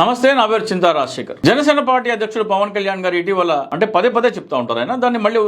నమస్తే నా పేరు చింతా రాజశేఖర్. జనసేన పార్టీ అధ్యక్షుడు పవన్ కళ్యాణ్ గారు ఇటీవల అంటే పదే పదే చెప్తా ఉంటారు. ఆయన దాన్ని మళ్ళీ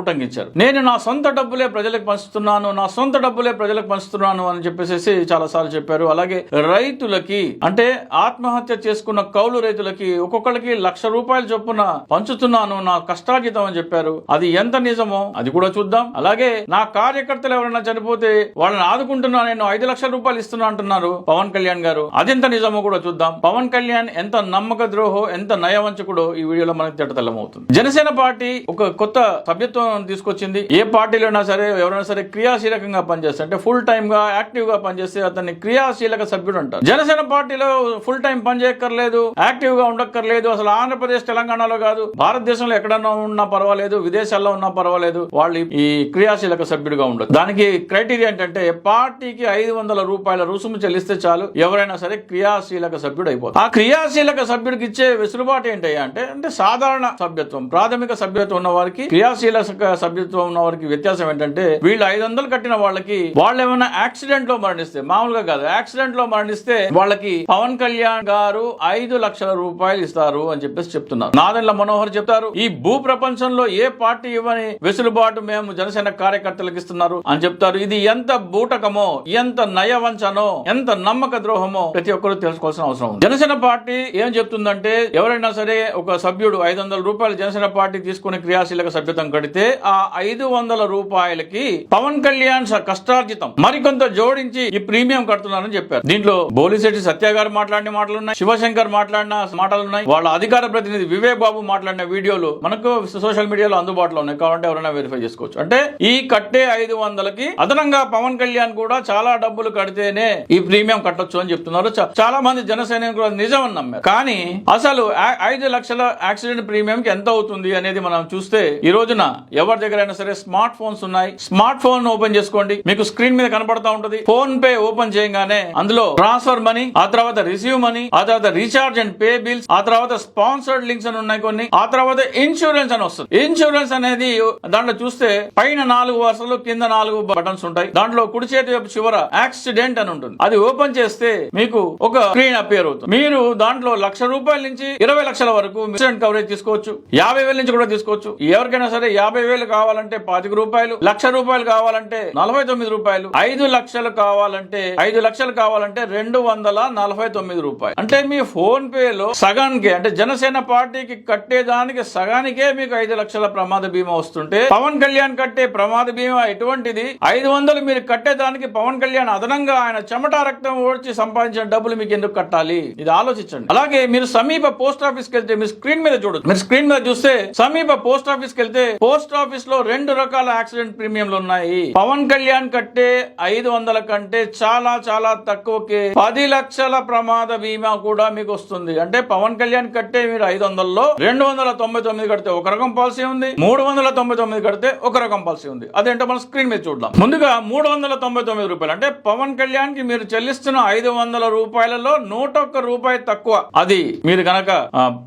ఉటంకించారు నేను నా సొంత డబ్బులే ప్రజలకు పంచుతున్నాను నా సొంత డబ్బులే ప్రజలకు పంచుతున్నాను అని చెప్పేసి చాలా సార్లు చెప్పారు. అలాగే రైతులకి అంటే ఆత్మహత్య చేసుకున్న కౌలు రైతులకి ఒక్కొక్కరికి లక్ష రూపాయలు చొప్పున పంచుతున్నాను నా కష్టార్జితం అని చెప్పారు. అది ఎంత నిజమో అది కూడా చూద్దాం. అలాగే నా కార్యకర్తలు ఎవరైనా చనిపోతే వాళ్ళని ఆదుకుంటున్నా నేను ఐదు లక్షల రూపాయలు ఇస్తున్నా అంటున్నారు పవన్ కళ్యాణ్ గారు. అదెంత నిజమో కూడా చూద్దాం. పవన్ కళ్యాణ్ ఎంత నమ్మక ద్రోహో ఎంత నయవంచకుడో ఈ వీడియోలో మనకి తిట్టతల్లమవుతుంది జనసేన పార్టీ ఒక కొత్త సభ్యత్వం తీసుకొచ్చింది. ఏ పార్టీలో అయినా సరే ఎవరైనా సరే క్రియాశీలకంగా పనిచేస్తే అంటే ఫుల్ టైమ్గా యాక్టివ్గా పనిచేస్తే అతన్ని క్రియాశీలక సభ్యుడు అంటారు జనసేన పార్టీలో ఫుల్ టైం పనిచేయక్కర్లేదు యాక్టివ్గా ఉండక్కర్లేదు అసలు ఆంధ్రప్రదేశ్ తెలంగాణలో కాదు. భారతదేశంలో ఎక్కడన్నా ఉన్నా పర్వాలేదు విదేశాల్లో ఉన్నా పర్వాలేదు వాళ్ళు ఈ క్రియాశీలక సభ్యుడిగా ఉండదు దానికి క్రైటీరియా ఏంటంటే పార్టీకి ఐదు వందల రూపాయల రుసుము చెల్లిస్తే చాలు ఎవరైనా సరే క్రియాశీలక సభ్యుడు అయిపోతారు. క్రియాశీలక సభ్యుడికి ఇచ్చే వెసులుబాటు ఏంటయ్యా అంటే అంటే సాధారణ సభ్యత్వం ప్రాథమిక సభ్యత్వం ఉన్న వారికి క్రియాశీలక సభ్యత్వం ఉన్న వారికి వ్యత్యాసం ఏంటంటే వీళ్ళు ఐదు వందలు కట్టిన వాళ్ళకి వాళ్ళు ఏమైనా యాక్సిడెంట్లో మరణిస్తే మామూలుగా కాదు యాక్సిడెంట్లో మరణిస్తే వాళ్ళకి పవన్ కళ్యాణ్ గారు ఐదు లక్షల రూపాయలు ఇస్తారు అని చెప్పేసి చెప్తున్నారు. నాదెండ్ల మనోహర్ చెప్తారు ఈ భూ ప్రపంచంలో ఏ పార్టీ ఇవ్వని వెసులుబాటు మేము జనసేన కార్యకర్తలకు ఇస్తున్నారు అని చెప్తారు. ఇది ఎంత బూటకమో ఎంత నయవంచనో ఎంత నమ్మక ద్రోహమో ప్రతి ఒక్కరూ తెలుసుకోవాల్సిన అవసరం ఉంది. జనసేన పార్టీ ఏం చెప్తుందంటే ఎవరైనా సరే ఒక సభ్యుడు ఐదు వందల రూపాయలు జనసేన పార్టీ తీసుకుని క్రియాశీలక సభ్యత్వం కడితే ఆ ఐదు వందల రూపాయలకి పవన్ కళ్యాణ్ స- కష్టార్జితం. మరికొంత జోడించి ఈ ప్రీమియం కడుతున్నారని చెప్పారు. దీంట్లో బోలిశెట్టి సత్య గారు మాట్లాడిన మాటలు ఉన్నాయి శివశంకర్ మాట్లాడిన మాటలు ఉన్నాయి వాళ్ళ అధికార ప్రతినిధి వివేక్ బాబు మాట్లాడిన వీడియోలు మనకు సోషల్ మీడియాలో అందుబాటులో ఉన్నాయి. కాబట్టి ఎవరైనా వెరిఫై చేసుకోవచ్చు. అంటే ఈ కట్టే ఐదు వందలకి అదనంగా పవన్ కళ్యాణ్ కూడా చాలా డబ్బులు కడితేనే ఈ ప్రీమియం కట్టొచ్చు అని చెప్తున్నారు. చాలా మంది జన సైనికులు నిజమని నమ్మారు. కానీ అసలు ఐదు లక్షల యాక్సిడెంట్ ప్రీమియం కి ఎంత అవుతుంది అనేది మనం చూస్తే ఈ రోజున ఎవరి దగ్గర అయినా సరే స్మార్ట్ ఫోన్స్ ఉన్నాయి. స్మార్ట్ ఫోన్ ఓపెన్ చేసుకోండి. మీకు స్క్రీన్ మీద కనపడతా ఉంటది. ఫోన్ పే ఓపెన్ చేయగానే అందులో ట్రాన్స్ఫర్ మనీ ఆ తర్వాత రిసీవ్ మనీ ఆ తర్వాత రీఛార్జ్ అండ్ పే బిల్స్ ఆ తర్వాత స్పాన్సర్డ్ లింక్స్ అని ఉన్నాయి కొన్ని ఆ తర్వాత ఇన్సూరెన్స్ అని వస్తుంది. ఇన్సూరెన్స్ అనేది దాంట్లో చూస్తే పైన నాలుగు వరుసలు కింద నాలుగు బటన్స్ ఉంటాయి. దాంట్లో కుడి చేతి చివర యాక్సిడెంట్ అని ఉంటుంది. అది ఓపెన్ చేస్తే మీకు ఒక స్క్రీన్ అపేర్ అవుతుంది. మీరు దాంట్లో లక్ష రూపాయల నుంచి ఇరవై లక్షల వరకు ఇన్సూరెన్స్ కవరేజ్ తీసుకోవచ్చు. యాభై వేల నుంచి కూడా తీసుకోవచ్చు. ఎవరికైనా సరే యాభై వేలు కావాలంటే పాతిక రూపాయలు లక్ష రూపాయలు కావాలంటే నలభై తొమ్మిది రూపాయలు ఐదు లక్షలు కావాలంటే ఐదు లక్షలు కావాలంటే రెండు వందల నలభై తొమ్మిది రూపాయలు. అంటే మీ ఫోన్ పే లో సగానికి అంటే జనసేన పార్టీకి కట్టేదానికి సగానికే మీకు ఐదు లక్షల ప్రమాద బీమా వస్తుంటే పవన్ కళ్యాణ్ కట్టే ప్రమాద బీమా ఎటువంటిది? ఐదు వందలు మీరు కట్టేదానికి పవన్ కళ్యాణ్ అదనంగా ఆయన చెమట రక్తం ఓడ్చి సంపాదించిన డబ్బులు మీకు ఎందుకు కట్టాలి? ఇది ఆలోచించండి. అలాగే మీరు సమీప పోస్ట్ ఆఫీస్కి వెళ్తే మీరు స్క్రీన్ మీద చూడొచ్చు. మీరు స్క్రీన్ మీద చూస్తే సమీప పోస్ట్ ఆఫీస్కి వెళ్తే పోస్ట్ ఆఫీస్లో రెండు రకాల యాక్సిడెంట్ ప్రీమియంలు ఉన్నాయి. పవన్ కళ్యాణ్ కట్టే ఐదు వందల కంటే చాలా చాలా తక్కువకి పది లక్షల ప్రమాద బీమా కూడా మీకు వస్తుంది. అంటే పవన్ కళ్యాణ్ కట్టే మీరు ఐదు వందల్లో రెండు వందల తొంభై తొమ్మిది కడితే ఒక రకం పాలసీ ఉంది. మూడు వందల తొంభై తొమ్మిది కడితే ఒక రకం పాలసీ ఉంది. అదేంటో మనం స్క్రీన్ మీద చూద్దాం. ముందుగా మూడు వందల తొంభై తొమ్మిది రూపాయలు. అంటే పవన్ కళ్యాణ్కి మీరు చెల్లిస్తున్న ఐదు వందల రూపాయలలో నూట ఒక్క రూపాయి తక్కువ. అది మీరు కనుక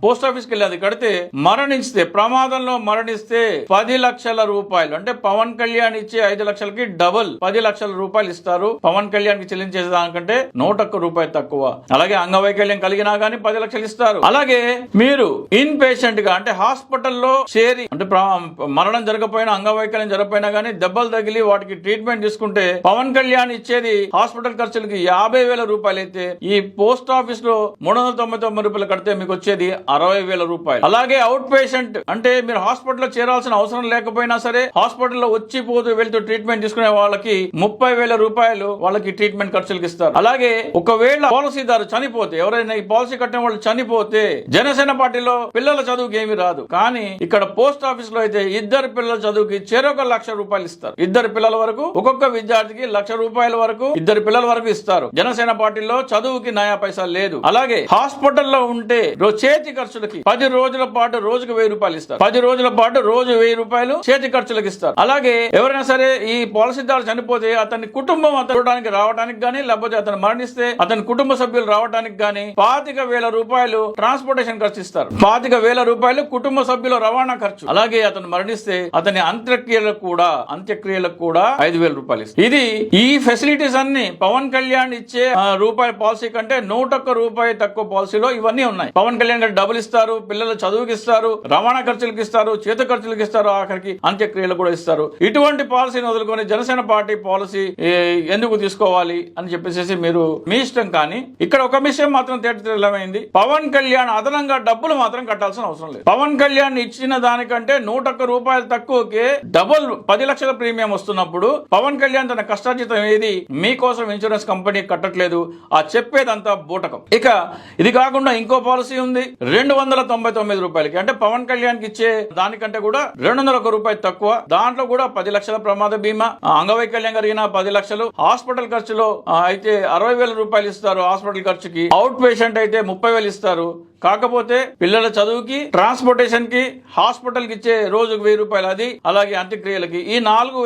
పోస్ట్ ఆఫీస్కి వెళ్ళి అది కడితే మరణిస్తే ప్రమాదంలో మరణిస్తే పది లక్షల రూపాయలు. అంటే పవన్ కళ్యాణ్ ఇచ్చే ఐదు లక్షలకి డబుల్ పది లక్షల రూపాయలు ఇస్తారు. పవన్ కళ్యాణ్కి చెల్లించే దానికంటే నూట ఒక్క రూపాయి తక్కువ. అలాగే అంగవైకల్యం కలిగినా గానీ పది లక్షలు ఇస్తారు. అలాగే మీరు ఇన్ పేషెంట్గా అంటే హాస్పిటల్లో చేరి అంటే మరణం జరగపోయినా అంగవైకల్యం జరగపోయినా గానీ దెబ్బలు తగిలి వాటికి ట్రీట్మెంట్ తీసుకుంటే పవన్ కళ్యాణ్ ఇచ్చేది హాస్పిటల్ ఖర్చులకి యాభై వేల రూపాయలు అయితే ఈ పోస్ట్ ఆఫీస్లో మూడు వందల తొంభై తొమ్మిది రూపాయలు కడితే మీకు వచ్చేది అరవై వేల రూపాయలు. అలాగే అవుట్ పేషెంట్ అంటే మీరు హాస్పిటల్లో చేరాల్సిన అవసరం లేకపోయినా సరే హాస్పిటల్లో వచ్చి పోతూ వెళ్తూ ట్రీట్మెంట్ తీసుకునే వాళ్ళకి ముప్పై వేల రూపాయలు వాళ్ళకి ట్రీట్మెంట్ ఖర్చులకు ఇస్తారు. అలాగే ఒకవేళ పాలసీదారు చనిపోతే ఎవరైనా ఈ పాలసీ కట్టిన వాళ్ళు చనిపోతే జనసేన పార్టీలో పిల్లల చదువుకి ఏమి రాదు. కానీ ఇక్కడ పోస్ట్ ఆఫీస్లో అయితే ఇద్దరు పిల్లల చదువుకి చెరొక లక్ష రూపాయలు ఇస్తారు. ఇద్దరు పిల్లల వరకు ఒక్కొక్క విద్యార్థికి లక్ష రూపాయల వరకు ఇద్దరు పిల్లల వరకు ఇస్తారు. జనసేన పార్టీలో చదువుకి నయా పైసా లేదు. అలాగే హాస్పిటల్లో ఉంటే చేతి ఖర్చులకి పది రోజుల పాటు రోజుకు వెయ్యి రూపాయలు ఇస్తారు. పది రోజుల పాటు రోజు వెయ్యి రూపాయలు చేతి ఖర్చులకు ఇస్తారు. అలాగే ఎవరైనా సరే ఈ పాలసీదారు చనిపోతే అతని కుటుంబం అతను రావడానికి గానీ లేకపోతే అతను మరణిస్తే అతని కుటుంబ సభ్యులు రావడానికి గానీ పాతిక వేల రూపాయలు ట్రాన్స్పోర్టేషన్ ఖర్చు ఇస్తారు. పాతిక వేల రూపాయలు కుటుంబ సభ్యుల రవాణా ఖర్చు. అలాగే అతను మరణిస్తే అతని అంత్యక్రియలకు కూడా అంత్యక్రియలకు కూడా ఐదు వేల రూపాయలు ఇస్తారు. ఇది ఈ ఫెసిలిటీస్ అన్ని పవన్ కళ్యాణ్ ఇచ్చే రూపాయి రూపాయల పాలసీ కంటే నూట ఒక్క రూపాయి తక్కువ పాలసీలో ఇవన్నీ ఉన్నాయి. పవన్ కళ్యాణ్ గారు డబ్బులు ఇస్తారు పిల్లల చదువుకి ఇస్తారు రవాణా ఖర్చులకు ఇస్తారు చేత ఖర్చులకు ఇస్తారు ఆఖరికి అంత్యక్రియలు కూడా ఇస్తారు. ఇటువంటి పాలసీని వదులుకొని జనసేన పార్టీ పాలసీ ఎందుకు తీసుకోవాలి అని చెప్పేసి మీరు మీ ఇష్టం కానీ ఇక్కడ ఒక విషయం మాత్రం తేటతెల్లమైంది పవన్ కళ్యాణ్ అదనంగా డబ్బులు మాత్రం కట్టాల్సిన అవసరం లేదు. పవన్ కళ్యాణ్ ఇచ్చిన దానికంటే నూట ఒక్క రూపాయలు తక్కువకే డబుల్ పది లక్షల ప్రీమియం వస్తున్నప్పుడు పవన్ కళ్యాణ్ తన కష్టార్జితం ఏది? మీకోసం ఇన్సూరెన్స్ కంపెనీ కట్టట్లేదు. ఆ చెప్పేదంతా బూటకం. ఇక ఇది కాకుండా ఇంకో పాలసీ ఉంది. రెండు వందల తొంభై తొమ్మిది రూపాయలకి. అంటే పవన్ కళ్యాణ్కి ఇచ్చే దానికంటే కూడా రెండు వందల ఒక రూపాయి తక్కువ. దాంట్లో కూడా పది లక్షల ప్రమాద బీమా. అంగవైకల్యం కలిగిన పది లక్షలు. హాస్పిటల్ ఖర్చులో అయితే అరవై వేల రూపాయలు ఇస్తారు హాస్పిటల్ ఖర్చుకి. అవుట్ పేషెంట్ అయితే ముప్పై వేలు ఇస్తారు. కాకపోతే పిల్లల చదువుకి ట్రాన్స్పోర్టేషన్కి హాస్పిటల్కి ఇచ్చే రోజుకు వెయ్యి రూపాయలు అది. అలాగే అంత్యక్రియలకి. ఈ నాలుగు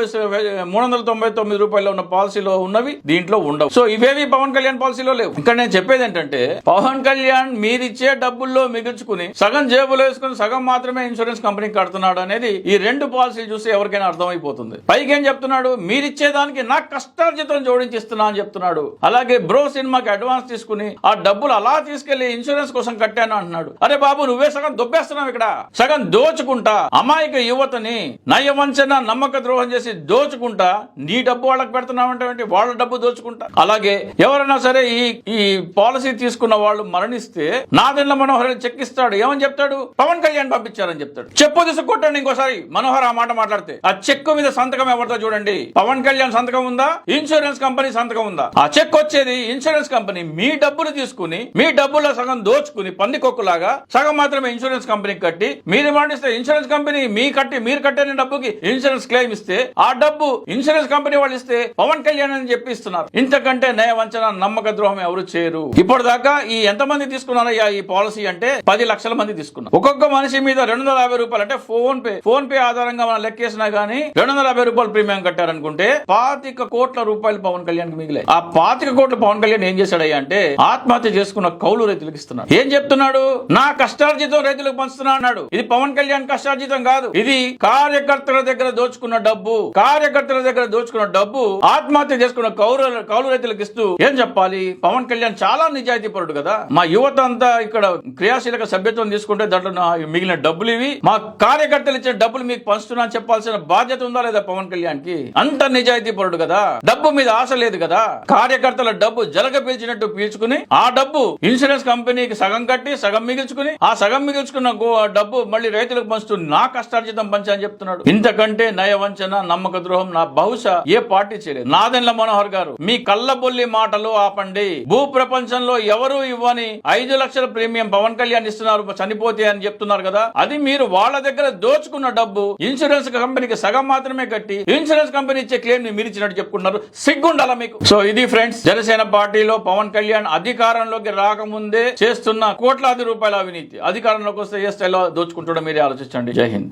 మూడు వందల తొంభై తొమ్మిది రూపాయలు ఉన్న పాలసీలో ఉన్నవి దీంట్లో ఉండవు. సో ఇవేవి పవన్ కళ్యాణ్ పాలసీలో లేవు. ఇక్కడ నేను చెప్పేది ఏంటంటే పవన్ కళ్యాణ్ మీరిచ్చే డబ్బుల్లో మిగుల్చుకుని సగం జేబులో వేసుకుని సగం మాత్రమే ఇన్సూరెన్స్ కంపెనీకి కడుతున్నాడు అనేది ఈ రెండు పాలసీలు చూస్తే ఎవరికైనా అర్థమైపోతుంది. పైకి ఏం చెప్తున్నాడు? మీరిచ్చే దానికి నా కష్టార్జితం జోడించిస్తున్నా అని చెప్తున్నాడు. అలాగే బ్రో సినిమాకి అడ్వాన్స్ తీసుకుని ఆ డబ్బులు అలా తీసుకెళ్ళి ఇన్సూరెన్స్ కోసం కట్టాను అంటున్నాడు. అరే బాబు నువ్వే సగం దొబ్బేస్తున్నావు ఇక్కడ. సగం దోచుకుంటా. అమాయక యువతని నయవంచన నమ్మక ద్రోహం చేసి దోచుకుంటా. నీ డబ్బు వాళ్ళకి పెడుతున్నావంటే వాళ్ళ డబ్బు దోచుకుంటా. అలాగే ఎవరైనా సరే ఈ ఈ పాలసీ తీసుకున్న వాళ్ళు మరణిస్తే నాదెండ్ల మనోహర్ చెక్ ఇస్తాడు ఏమని చెప్తాడు? పవన్ కళ్యాణ్ పంపించారని చెప్తాడు. చెప్పు తీసుకొట్టండి ఇంకోసారి. మనోహర్ ఆ మాట మాట్లాడితే. ఆ చెక్ మీద సంతకం ఎవరితో చూడండి. పవన్ కళ్యాణ్ సంతకం ఉందా? ఇన్సూరెన్స్ కంపెనీ సంతకం ఉందా? ఆ చెక్ వచ్చేది ఇన్సూరెన్స్ కంపెనీ. మీ డబ్బులు తీసుకుని మీ డబ్బులో సగం దోచుకుని పందికొక్కులాగా సగం మాత్రమే ఇన్సూరెన్స్ కంపెనీకి కట్టి మీరు మరణిస్తే ఇన్సూరెన్స్ కంపెనీ మీ కట్టి మీరు కట్టిన డబ్బుకి ఇన్సూరెన్స్ క్లెయిమ్ ఇస్తే ఆ డబ్బు ఇన్సూరెన్స్ కంపెనీ వాళ్ళు ఇస్తే పవన్ కళ్యాణ్ అని చెప్పిస్తున్నారు ఇంతకంటే నయ వంచన నమ్మక ద్రోహం ఎవరు చేయరు. ఇప్పటిదాకా ఈ ఎంత మంది తీసుకున్నారయ్యా ఈ పాలసీ అంటే పది లక్షల మంది తీసుకున్నారు. ఒక్కొక్క మనిషి మీద రెండు వందల యాభై రూపాయలు అంటే ఫోన్ పే ఫోన్ పే ఆధారంగా మనం లెక్కేసినా గానీ రెండు వందల యాభై రూపాయలు ప్రీమియం కట్టారనుకుంటే పాతిక కోట్ల రూపాయలు పవన్ కళ్యాణ్ మిగిలే మిగిలాయి. ఆ పాతిక కోట్ల పవన్ కళ్యాణ్ ఏం చేశాడయ్యా అంటే ఆత్మహత్య చేసుకున్న కౌలు రైతులకు ఇస్తున్నాడు. ఏం చెప్తున్నాడు? నా కష్టార్జితం రైతులకు పంచుతున్నా అన్నాడు. ఇది పవన్ కళ్యాణ్ కష్టార్జితం కాదు. ఇది కార్యకర్తల దగ్గర దోచుకున్న డబ్బు. కార్యకర్తల దగ్గర దోచుకున్న డబ్బు ఆత్మహత్య చేసుకున్న కౌలు కౌలు రైతులకు ఇస్తూ ఏం చెప్పాలి? పవన్ కళ్యాణ్ చాలా నిజాయితీ పరుడు కదా? మా యువత అంతా ఇక్కడ క్రియాశీలక సభ్యత్వం తీసుకుంటే దాంట్లో మిగిలిన డబ్బులు ఇవి. మా కార్యకర్తలు ఇచ్చే డబ్బులు మీకు పంచుతున్నా చెప్పాల్సిన బాధ్యత ఉందా లేదా పవన్ కళ్యాణ్కి అంత నిజాయితీ పరుడు కదా? డబ్బు మీద ఆశ లేదు కదా? కార్యకర్తల డబ్బు జలగ పీల్చినట్టు పీల్చుకుని ఆ డబ్బు ఇన్సూరెన్స్ కంపెనీకి సగం కట్టి సగం మిగిల్చుకుని ఆ సగం మిగిల్చుకున్న గో- డబ్బు మళ్ళీ రైతులకు పంచుతూ నా కష్టార్జితం పంచని అని చెప్తున్నాడు. ఇంతకంటే నయవంచన నమ్మక ద్రోహం నా బహుశా ఏ పార్టీ చేయలేదు. నాదెండ్ల మనోహర్ గారు మీ కళ్ళబొల్లి మాటలు ఆపండి. భూ ప్రపంచంలో ఎవరు ఇవ్వని ఐదు లక్షల ప్రీమియం పవన్ కళ్యాణ్ ఇస్తున్నారు చనిపోతే అని చెప్తున్నారు కదా. అది మీరు వాళ్ళ దగ్గర దోచుకున్న డబ్బు ఇన్సూరెన్స్ కంపెనీకి సగం మాత్రమే కట్టి ఇన్సూరెన్స్ కంపెనీ ఇచ్చే క్లెయిమ్ని మీరు ఇచ్చినట్టు చెప్పుకున్నారు సిగ్గుండాల మీకు? సో ఇది ఫ్రెండ్స్ జనసేన పార్టీలో పవన్ కళ్యాణ్ అధికారంలోకి రాకముందే చేస్తున్న కోట్లాది రూపాయల అవినీతి. అధికారంలోకి వస్తే ఏ స్థాయిలో దోచుకుంటాడో మీరే ఆలోచించండి. జై హింద్.